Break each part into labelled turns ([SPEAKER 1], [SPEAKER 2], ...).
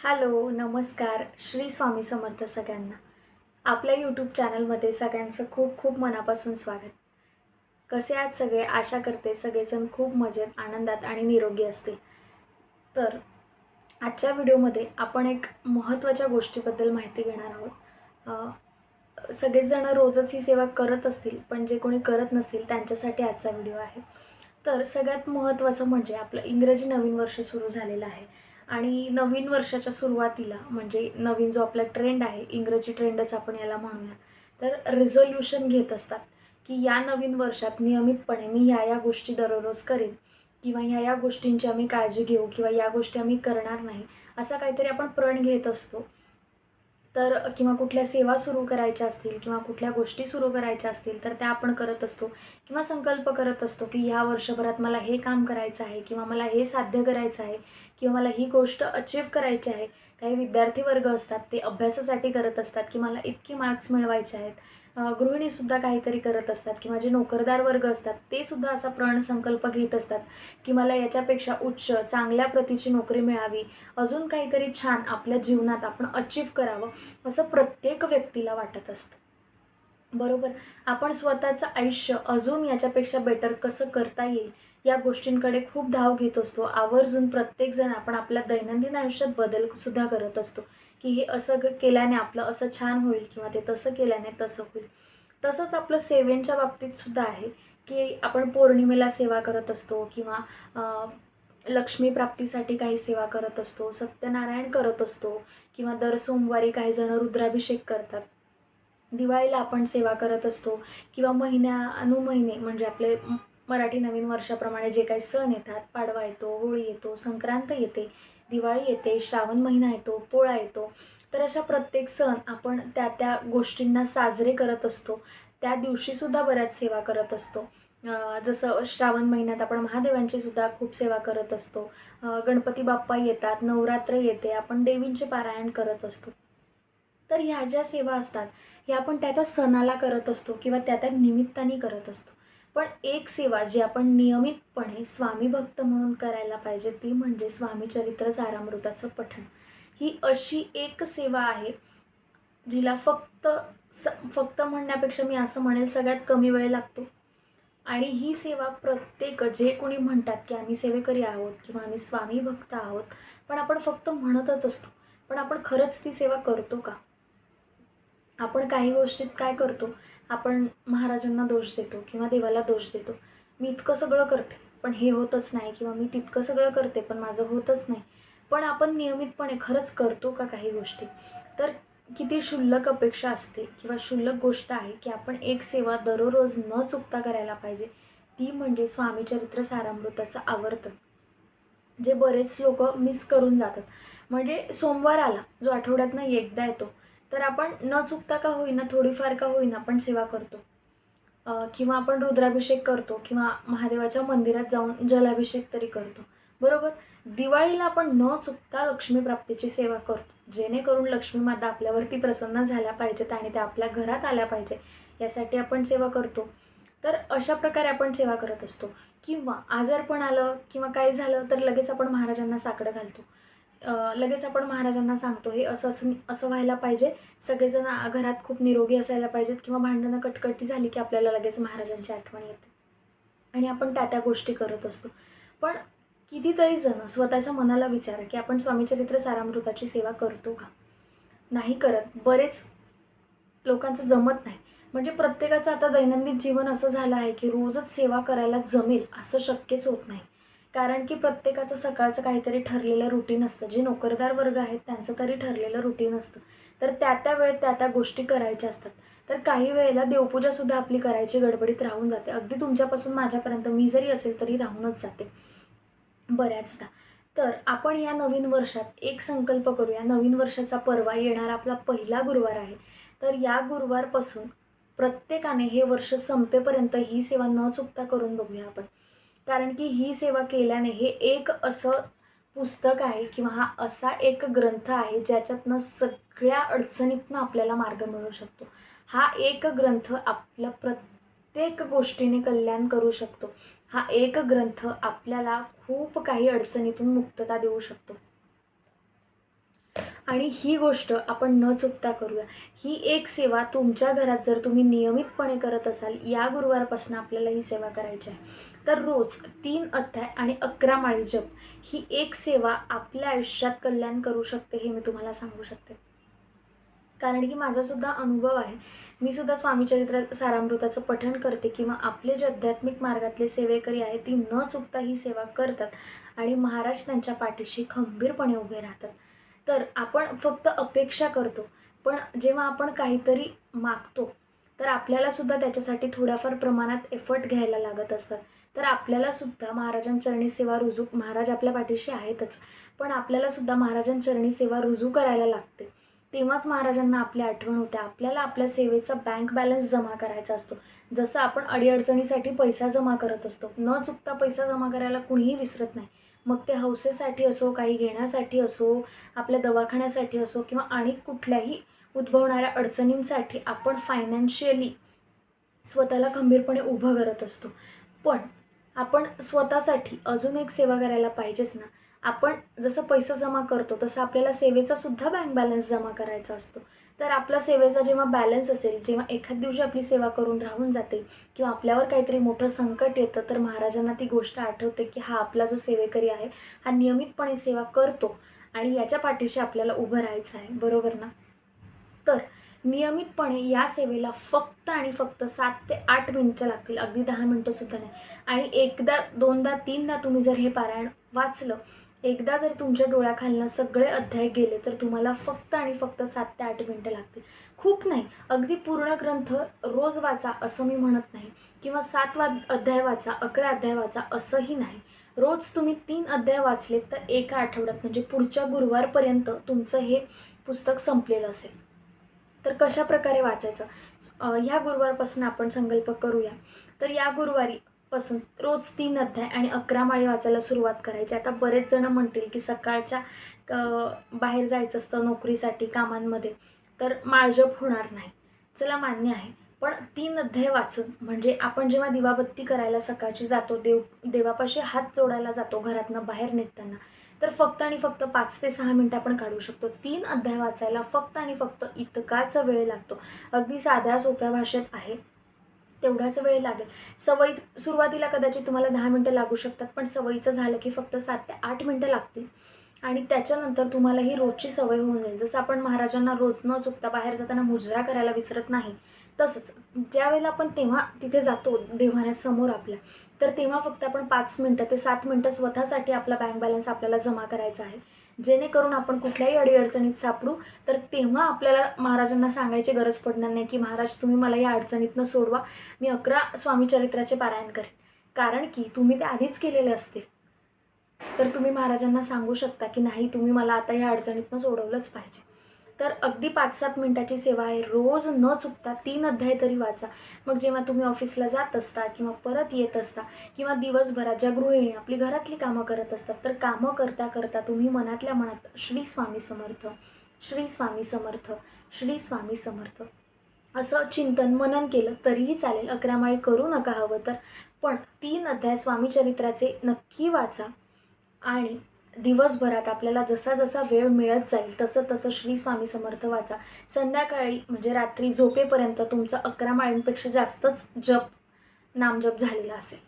[SPEAKER 1] Hello नमस्कार. श्री स्वामी समर्थ सगळ्यांना. आपल्या यूट्यूब चॅनलमध्ये सगळ्यांचं खूप खूप मनापासून स्वागत. कसे आहात सगळे? आशा करते सगळेजण खूप मजेत आनंदात आणि निरोगी असतील. तर आजच्या व्हिडिओमध्ये आपण एक महत्त्वाच्या गोष्टीबद्दल माहिती घेणार आहोत. सगळेजण रोजच ही सेवा करत असतील पण जे कोणी करत नसतील त्यांच्यासाठी आजचा व्हिडिओ आहे. तर सगळ्यात महत्त्वाचं म्हणजे आपलं इंग्रजी नवीन वर्ष सुरू झालेलं आहे. आणि नवीन वर्षाच्या सुरुवातीला म्हणजे नवीन जो आपला ट्रेंड आहे इंग्रजी ट्रेंडच आपण याला म्हणूया तर रिझोल्युशन घेत असतात की या नवीन वर्षात नियमितपणे मी ह्या या गोष्टी दररोज करेन किंवा ह्या या गोष्टींची आम्ही काळजी घेऊ किंवा या गोष्टी आम्ही करणार नाही असा काहीतरी आपण प्रण घेत असतो. तर किंवा कुठल्या सेवा सुरू करायच्या असतील किंवा कुठल्या गोष्टी सुरू करायच्या असतील तर त्या आपण करत असतो. किंवा संकल्प करत असतो की ह्या वर्षभरात मला हे काम करायचं आहे किंवा मला हे साध्य करायचं आहे किंवा मला ही गोष्ट अचीव करायची आहे. काही विद्यार्थी वर्ग असतात ते अभ्यासासाठी करत असतात की मला इतके मार्क्स मिळवायचे आहेत. गृहिणीसुद्धा काहीतरी करत असतात किंवा जे नोकरदार वर्ग असतात ते सुद्धा असा प्रण संकल्प घेत असतात की मला याच्यापेक्षा उच्च चांगल्या प्रतीची नोकरी मिळावी अजून काहीतरी छान आपल्या जीवनात आपण अचीव करावं असं प्रत्येक व्यक्तीला वाटत असतं. बरोबर? आपण स्वतःचं आयुष्य अजून याच्यापेक्षा बेटर कसं करता येईल या गोष्टींकडे खूप धाव घेत असतो. आवर्जून प्रत्येकजण आपण आपल्या दैनंदिन आयुष्यात बदलसुद्धा करत असतो. की हे असं ग- केल्याने आपलं असं छान होईल किंवा ते तसं केल्याने तसं होईल. तसंच आपलं सेवेंच्या बाबतीत सुद्धा आहे की आपण पौर्णिमेला सेवा करत असतो किंवा लक्ष्मी प्राप्तीसाठी काही सेवा करत असतो सत्यनारायण करत असतो किंवा दर सोमवारी काही जण रुद्राभिषेक करतात. दिवाळीला आपण सेवा करत असतो किंवा महिन्या अनुमहिने म्हणजे आपले मराठी नवीन वर्षाप्रमाणे जे काही सण येतात पाडवा येतो होळी येतो संक्रांत येते दिवाळी येते श्रावण महिना येतो पोळा येतो तर अशा प्रत्येक सण आपण त्या त्या गोष्टींना साजरे करत असतो. त्या दिवशीसुद्धा बऱ्याच सेवा करत असतो. जसं श्रावण महिन्यात आपण महादेवांची सुद्धा खूप सेवा करत असतो. गणपती बाप्पा येतात नवरात्र येते आपण देवींचे पारायण करत असतो. तर ह्या ज्या सेवा असतात ह्या आपण त्या त्या सणाला करत असतो किंवा त्या त्या निमित्ताने करत असतो. पण एक सेवा जी आपण नियमितपणे स्वामी भक्त म्हणून करायला पाहिजे ती म्हणजे स्वामी चरित्र सारामृताचं पठण. ही अशी एक सेवा आहे जिला फक्त स फक्त म्हणण्यापेक्षा मी असं म्हणेल सगळ्यात कमी वेळ लागतो. आणि ही सेवा प्रत्येक जे कोणी म्हणतात की आम्ही सेवेकरी आहोत किंवा आम्ही स्वामी भक्त आहोत पण आपण फक्त म्हणतच असतो. पण आपण खरंच ती सेवा करतो का? आपण काही गोष्टीत काय करतो आपण महाराजांना दोष देतो किंवा देवाला दोष देतो. मी इतकं सगळं करते पण हे होतच नाही किंवा मी तितकं सगळं करते पण माझं होतच नाही. पण आपण नियमितपणे खरंच करतो का काही गोष्टी? तर किती क्षुल्लक अपेक्षा असते किंवा क्षुल्लक गोष्ट आहे की आपण एक सेवा दररोज न चुकता करायला पाहिजे. ती म्हणजे स्वामी चरित्र सारामृताचं आवर्तन जे बरेच लोक मिस करून जातात. म्हणजे सोमवार आला जो आठवड्यातनं एकदा येतो. तर आपण न चुकता का होईना थोडीफार का होईना आपण सेवा करतो. किंवा आपण रुद्राभिषेक करतो किंवा महादेवाच्या मंदिरात जाऊन जलाभिषेक तरी करतो. बरोबर? दिवाळीला आपण न चुकता लक्ष्मी प्राप्तीची सेवा करतो. जेणेकरून लक्ष्मी माता आपल्यावरती प्रसन्न झाल्या पाहिजेत आणि त्या आपल्या घरात आल्या पाहिजे यासाठी आपण सेवा करतो. तर अशा प्रकारे आपण सेवा करत असतो. किंवा आजारपण आलं किंवा काही झालं तर लगेच आपण महाराजांना साकडं घालतो. लगेच आपण महाराजांना सांगतो हे असं असं असं व्हायला पाहिजे. सगळेजण घरात खूप निरोगी असायला पाहिजेत किंवा भांडणं कटकटी झाली की आपल्याला लगेच महाराजांची आठवण येते. आणि आपण त्या त्या गोष्टी करत असतो. पण कितीतरी जण स्वतःच्या मनाला विचारा की आपण स्वामीचरित्र सारामृताची सेवा करतो का? नाही करत. बरेच लोकांचं जमत नाही. म्हणजे प्रत्येकाचं आता दैनंदिन जीवन असं झालं आहे की रोजच सेवा करायला जमेल असं शक्यच होत नाही. कारण की प्रत्येकाचं सकाळचं काहीतरी ठरलेलं रुटीन असतं. जे नोकरदार वर्ग आहेत त्यांचं तरी ठरलेलं रुटीन असतं. तर त्या त्या वेळेत त्या त्या गोष्टी करायच्या असतात. तर काही वेळेला देवपूजासुद्धा आपली करायची गडबडीत राहून जाते. अगदी तुमच्यापासून माझ्यापर्यंत मी जरी असेल तरी राहूनच जाते. बऱ्याचदा. तर आपण या नवीन वर्षात एक संकल्प करूया नवीन वर्षाचा परवा येणारा आपला पहिला गुरुवार आहे. तर या गुरुवारपासून प्रत्येकाने हे वर्ष संपेपर्यंत ही सेवा न चुकता करून बघूया आपण. कारण की ही सेवा केल्याने हे एक असं पुस्तक आहे किंवा हा असा एक ग्रंथ आहे ज्याच्यातनं सगळ्या अडचणीतनं आपल्याला मार्ग मिळू शकतो. हा एक ग्रंथ आपलं प्रत्येक गोष्टीने कल्याण करू शकतो. हा एक ग्रंथ आपल्याला खूप काही अडचणीतून मुक्तता देऊ शकतो. आणि ही गोष्ट आपण न चुकता करूया. ही एक सेवा तुमच्या घरात जर तुम्ही नियमितपणे करत असाल या गुरुवारपासून आपल्याला ही सेवा करायची आहे. तर रोज तीन अध्याय आणि अकरा माळी जप ही एक सेवा आपल्या आयुष्यात कल्याण करू शकते हे मी तुम्हाला सांगू शकते. कारण की माझा सुद्धा अनुभव आहे. मी सुद्धा स्वामीचरित्र सारामृताचं पठण करते किंवा आपले जे आध्यात्मिक मार्गातले सेवेकरी आहेत ती न चुकता ही सेवा करतात आणि महाराज त्यांच्या पाठीशी खंबीरपणे उभे राहतात. तर आपण फक्त अपेक्षा करतो पण जेव्हा आपण काहीतरी मागतो तर आपल्याला सुद्धा त्याच्यासाठी थोड्याफार प्रमाणात एफर्ट घ्यायला लागत असतात तर आपल्याला सुद्धा महाराजांचरणी सेवा रुजू महाराज आपल्या पाठीशी आहेतच. पण आपल्याला सुद्धा महाराजांचरणी सेवा रुजू करायला लागते. तेव्हाच महाराजांना आपली आठवण होते आपल्याला आपल्या सेवेचा बँक बॅलन्स जमा करायचा असतो. जसं आपण अडीअडचणीसाठी पैसा जमा करत असतो. न चुकता पैसा जमा करायला कुणीही विसरत नाही. मग ते हौसेसाठी असो काही घेण्यासाठी असो आपल्या दवाखान्यासाठी असो किंवा आणि कुठल्याही उद्भवणाऱ्या अडचणींसाठी आपण फायनान्शियली स्वतःला खंबीरपणे उभं करत असतो. पण आपण स्वतःसाठी अजून एक सेवा करायला पाहिजेच ना. आपण जसं पैसा जमा करतो तसं आपल्याला सेवेचा सुद्धा बँक बॅलन्स जमा करायचा असतो. तर आपला सेवेचा जेव्हा बॅलन्स असेल जेव्हा एखाद दिवशी आपली सेवा करून राहून जाते किंवा आपल्यावर काहीतरी मोठं संकट येतं तर महाराजांना ती गोष्ट आठवते की हा आपला जो सेवेकरी आहे हा नियमितपणे सेवा करतो आणि याच्या पाठीशी आपल्याला उभं राहायचं आहे. बरोबर ना? तर नियमितपणे या सेवेला फक्त आणि फक्त सात ते आठ मिनटं लागतील. अगदी दहा मिनटंसुद्धा नाही. आणि एकदा दोनदा तीनदा तुम्ही जर हे पारायण वाचलं एकदा जर तुमच्या डोळ्याखालनं सगळे अध्याय गेले तर तुम्हाला फक्त आणि फक्त सात ते आठ मिनटं लागतील. खूप नाही अगदी पूर्ण ग्रंथ रोज वाचा असं मी म्हणत नाही किंवा सात वा अध्याय वाचा अकरा अध्याय वाचा असंही नाही. रोज तुम्ही तीन अध्याय वाचलेत तर एका आठवड्यात म्हणजे पुढच्या गुरुवारपर्यंत तुमचं हे पुस्तक संपलेलं असेल. तर कशा प्रकारे वाचायचं ह्या गुरुवारपासून आपण संकल्प करूया. तर या गुरुवारी पासून रोज तीन अध्याय आणि अकरा माळी वाचायला सुरुवात करायची. आता बरेच जण म्हणतील की सकाळच्या बाहेर जायचं असतं नोकरीसाठी कामांमध्ये तर माळजप होणार नाही. चला मान्य आहे. पण तीन अध्याय वाचून म्हणजे आपण जेव्हा दिवाबत्ती करायला सकाळची जातो देव देवापाशी हात जोडायला जातो घरातनं बाहेर निघताना तर फक्त आणि फक्त पाच ते सहा मिनटं आपण काढू शकतो. तीन अध्याय वाचायला फक्त आणि फक्त इतकाच वेळ लागतो. अगदी साध्या सोप्या भाषेत आहे. तेवढाच वेळ लागेल. सवयी सुरुवातीला कदाचित तुम्हाला दहा मिनटं लागू शकतात पण सवयीचं झालं की फक्त सात ते आठ मिनटं लागतील. आणि त्याच्यानंतर तुम्हाला ही रोजची सवय होऊन जाईल. जसं आपण महाराजांना रोज न चुकता बाहेर जाताना मुजरा करायला विसरत नाही तसंच ज्यावेळेला आपण तेव्हा तिथे जातो देव्हाण्यासमोर आपल्या तर तेव्हा फक्त आपण पाच मिनटं ते सात मिनटं स्वतःसाठी आपला बँक बॅलन्स आपल्याला जमा करायचा आहे. जेणेकरून आपण कुठल्याही अडीअडचणीत सापडू तर तेव्हा आपल्याला महाराजांना सांगायची गरज पडणार नाही की महाराज तुम्ही मला या अडचणीतनं सोडवा मी अकरा स्वामी चरित्राचे पारायण करेन. कारण की तुम्ही ते आधीच केलेले असतील. तर तुम्ही महाराजांना सांगू शकता की नाही तुम्ही मला आता या अडचणीतनं सोडवलंच पाहिजे. तर अगदी पाच सात मिनटाची सेवा आहे. रोज न चुकता तीन अध्याय तरी वाचा. मग जेव्हा तुम्ही ऑफिसला जात असता किंवा परत येत असता किंवा दिवसभरात ज्या गृहिणी आपली घरातली कामं करत असतात तर कामं करता करता तुम्ही मनातल्या मनात श्री स्वामी समर्थ श्री स्वामी समर्थ श्री स्वामी समर्थ असं चिंतन मनन केलं तरीही चालेल. अकरा माळी करू नका हवं तर. पण तीन अध्याय स्वामीचरित्राचे नक्की वाचा आणि दिवसभरात आपल्याला जसा जसा वेळ मिळत जाईल तसं तसं श्री स्वामी समर्थ वाचा. संध्याकाळी म्हणजे रात्री झोपेपर्यंत तुमचा अकरा माळींपेक्षा जास्तच जप नामजप झालेला असेल.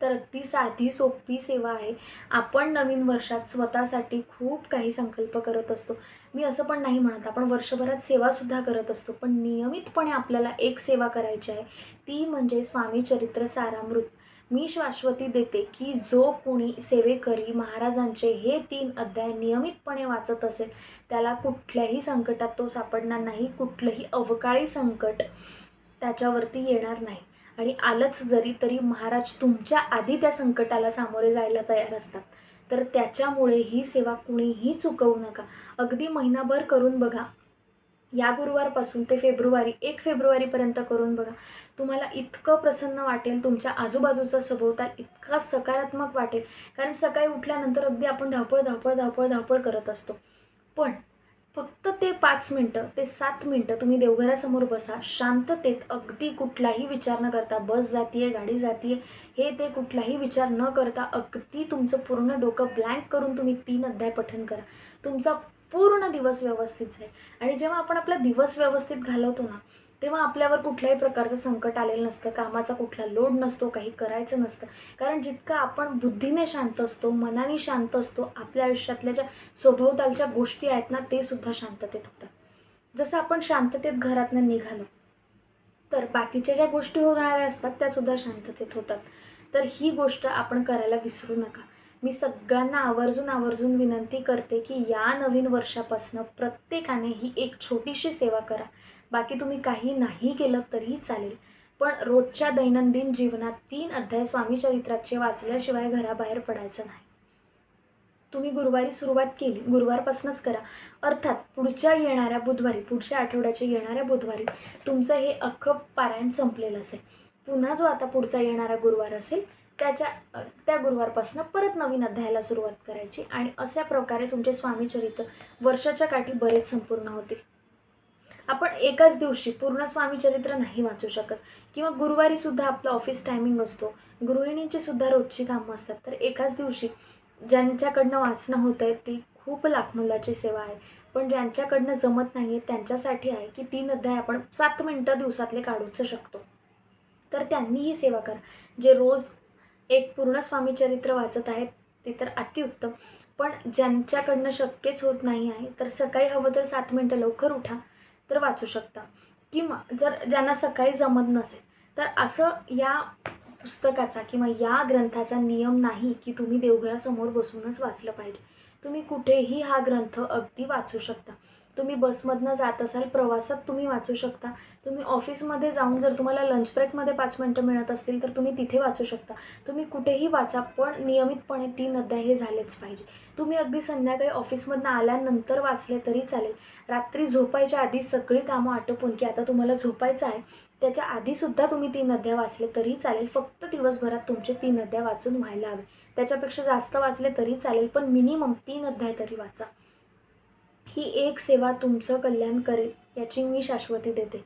[SPEAKER 1] तर अगदी साधी सोपी सेवा आहे. आपण नवीन वर्षात स्वतःसाठी खूप काही संकल्प करत असतो. मी असं पण नाही म्हणत आपण वर्षभरात सेवासुद्धा करत असतो पण नियमितपणे आपल्याला एक सेवा करायची आहे. ती म्हणजे स्वामी चरित्र सारामृत. मी शाश्वती देते की जो कोणी सेवेकरी महाराजांचे हे तीन अध्याय नियमितपणे वाचत असेल त्याला कुठल्याही संकटात तो सापडणार नाही कुठलंही अवकाळी संकट त्याच्यावरती येणार नाही. आणि आलंच जरी तरी महाराज तुमच्या आधी त्या संकटाला सामोरे जायला तयार असतात. तर त्याच्यामुळे ही सेवा कुणीही चुकवू नका. अगदी महिनाभर करून बघा या गुरुवारपासून ते फेब्रुवारी एक फेब्रुवारीपर्यंत करून बघा. तुम्हाला इतकं प्रसन्न वाटेल तुमच्या आजूबाजूचा सभोवताल इतका सकारात्मक वाटेल. कारण सकाळी उठल्यानंतर अगदी आपण धावपळ धावपळ धावपळ धावपळ करत असतो. पण फक्त ते पाच मिनटं ते सात मिनटं तुम्ही देवघरासमोर बसा. शांततेत अगदी कुठलाही विचार न करता बस जातीये गाडी जातीये हे ते कुठलाही विचार न करता अगदी तुमचं पूर्ण डोकं ब्लँक करून तुम्ही तीन अध्याय पठन करा. तुमचा पूर्ण दिवस व्यवस्थित जाईल. आणि जेव्हा आपण आपला दिवस व्यवस्थित घालवतो ना तेव्हा आपल्यावर कुठल्याही प्रकारचं संकट आलेलं नसतं कामाचा कुठला लोड नसतो काही करायचं नसतं. कारण जितकं आपण बुद्धीने शांत असतो मनाने शांत असतो आपल्या आयुष्यातल्या ज्या सभोवतालच्या गोष्टी आहेत ना ते सुद्धा शांततेत होतात. जसं आपण शांततेत घरातनं निघालो तर बाकीच्या ज्या गोष्टी होणाऱ्या असतात त्यासुद्धा शांततेत होतात. तर ही गोष्ट आपण करायला विसरू नका. मी सगळ्यांना आवर्जून आवर्जून विनंती करते की या नवीन वर्षापासनं प्रत्येकाने ही एक छोटीशी सेवा करा. बाकी तुम्ही काही नाही केलं तरीही चालेल. पण रोजच्या दैनंदिन जीवनात तीन अध्याय स्वामी चरित्राचे वाचल्याशिवाय घराबाहेर पडायचं नाही. तुम्ही गुरुवारी सुरुवात केली. गुरुवारपासूनच करा. अर्थात पुढच्या येणाऱ्या बुधवारी पुढच्या आठवड्याच्या येणाऱ्या बुधवारी तुमचं हे अख्खं पारायण संपलेलं असेल. पुन्हा जो आता पुढचा येणारा गुरुवार असेल त्याच्या त्या गुरुवारपासून परत नवीन अध्यायाला सुरुवात करायची आणि अशा प्रकारे तुमचे स्वामीचरित्र वर्षाच्या काठी बरेच संपूर्ण होतील आपण एकाच दिवशी पूर्ण स्वामीचरित्र नाही वाचू शकत किंवा गुरुवारी सुद्धा आपलं ऑफिस टायमिंग असतो गृहिणींची सुद्धा रोजची कामं असतात तर एकाच दिवशी ज्यांच्याकडनं वाचणं होतं आहे ती खूप लाखमोलाची सेवा आहे. पण ज्यांच्याकडनं जमत नाही आहे त्यांच्यासाठी आहे की तीन अध्याय आपण सात मिनटं दिवसातले काढूच शकतो. तर त्यांनी ही सेवा करा. जे रोज एक पूर्ण स्वामी चरित्र वाचत आहेत ते तर अतिउत्तम. पण ज्यांच्याकडनं शक्यच होत नाही आहे तर सकाळी हवं तर सात मिनटं लवकर उठा तर वाचू शकता. किंवा जर ज्यांना सकाळी जमत नसेल तर असं या पुस्तकाचा किंवा या ग्रंथाचा नियम नाही की तुम्ही देवघरासमोर बसूनच वाचलं पाहिजे. तुम्ही कुठेही हा ग्रंथ अगदी वाचू शकता. तुम्ही बसमधनं जात असाल प्रवासात तुम्ही वाचू शकता. तुम्ही ऑफिसमध्ये जाऊन जर तुम्हाला लंच ब्रेकमध्ये पाच मिनटं मिळत असतील तर तुम्ही तिथे वाचू शकता. तुम्ही कुठेही वाचा पण नियमितपणे तीन अध्याय हे झालेच पाहिजे. तुम्ही अगदी संध्याकाळी ऑफिसमधनं आल्यानंतर वाचले तरी चालेल. रात्री झोपायच्या आधी सगळी कामं आटोपून की आता तुम्हाला झोपायचं आहे त्याच्या आधीसुद्धा तुम्ही तीन अध्याय वाचले तरी चालेल. फक्त दिवसभरात तुमचे तीन अध्याय वाचून व्हायला हवे. त्याच्यापेक्षा जास्त वाचले तरी चालेल पण मिनिमम तीन अध्याय तरी वाचा. ही एक सेवा तुमचं कल्याण करेल याची मी शाश्वती देते.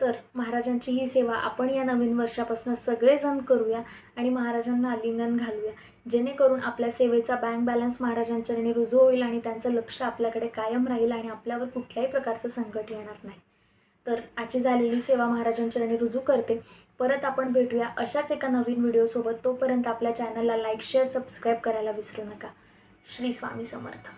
[SPEAKER 1] तर महाराजांची ही सेवा आपण या नवीन वर्षापासून सगळेजण करूया आणि महाराजांना आलिंगन घालूया. जेणेकरून आपल्या सेवेचा बँक बॅलन्स महाराजांच्या रुजू होईल आणि त्यांचं लक्ष आपल्याकडे कायम राहील आणि आपल्यावर कुठल्याही प्रकारचं संकट येणार नाही. तर आजची झालेली सेवा महाराजांच्या रुजू करते. परत आपण भेटूया अशाच एका नवीन व्हिडिओसोबत तोपर्यंत आपल्या चॅनलला लाईक शेअर सबस्क्राईब करायला विसरू नका. श्री स्वामी समर्थ.